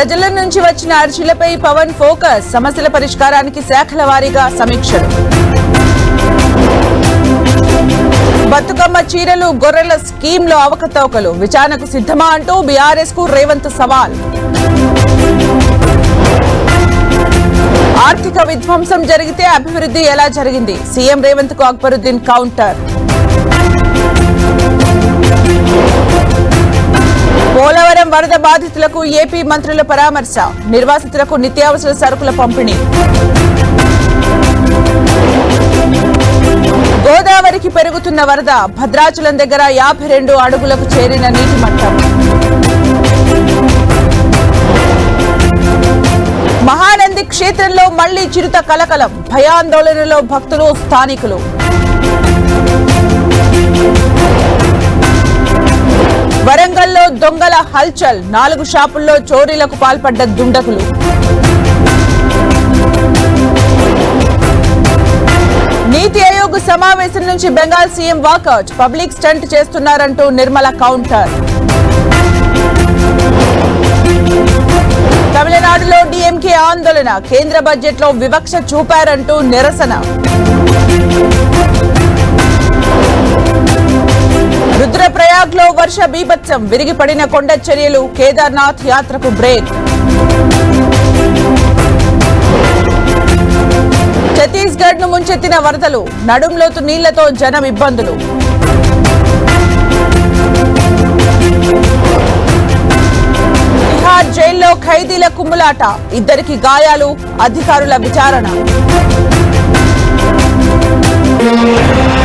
ప్రజల నుంచి వచ్చిన అర్జీలపై పవన్ ఫోకస్ సమస్యల పరిష్కారానికి శాఖల వారీగా సమీక్షలు. బతుకమ్మ చీరలు గొర్రెల స్కీమ్లో అవకతవకలు. విచారణకు సిద్ధమా అంటూ బీఆర్ఎస్కు రేవంత్ సవాల్. ఆర్థిక విధ్వంసం జరిగితే అభివృద్ధి ఎలా జరిగింది? సీఎం రేవంత్కు అక్బరుద్దీన్ కౌంటర్. వరద బాధితులకు ఏపీ మంత్రుల పరామర్శ నిర్వాసితులకు నిత్యావసర సరుకుల పంపిణీ. గోదావరికి పెరుగుతున్న వరద భద్రాచలం దగ్గర యాభై రెండు అడుగులకు చేరిన నీటి మట్టం. మహానంది క్షేత్రంలో మళ్ళీ చిరుత కలకలం భయాందోళనలో భక్తులు స్థానికులు. దొంగల హల్చల్. నాలుగు షాపుల్లో చోరీలకు పాల్పడ్డ దుండగులు. నీతి ఆయోగ్ సమావేశం నుంచి Bengal CM walkout. Public stunt చేస్తున్నారంటూ Nirmala counter. తమిళనాడులో డీఎంకే ఆందోళన. కేంద్ర బడ్జెట్లో వివక్ష చూపారంటూ నిరసన. వర్ష బీభత్సం. విరిగిపడిన కొండ చర్యలు కేదార్నాథ్ యాత్రకు బ్రేక్. ఛత్తీస్గఢ్ను ముంచెత్తిన వరదలు నడుంలోతు నీళ్ళతో జనం ఇబ్బందులు. బీహార్ జైల్లో ఖైదీల కుమ్ములాట. ఇద్దరికి గాయాలు అధికారుల విచారణ.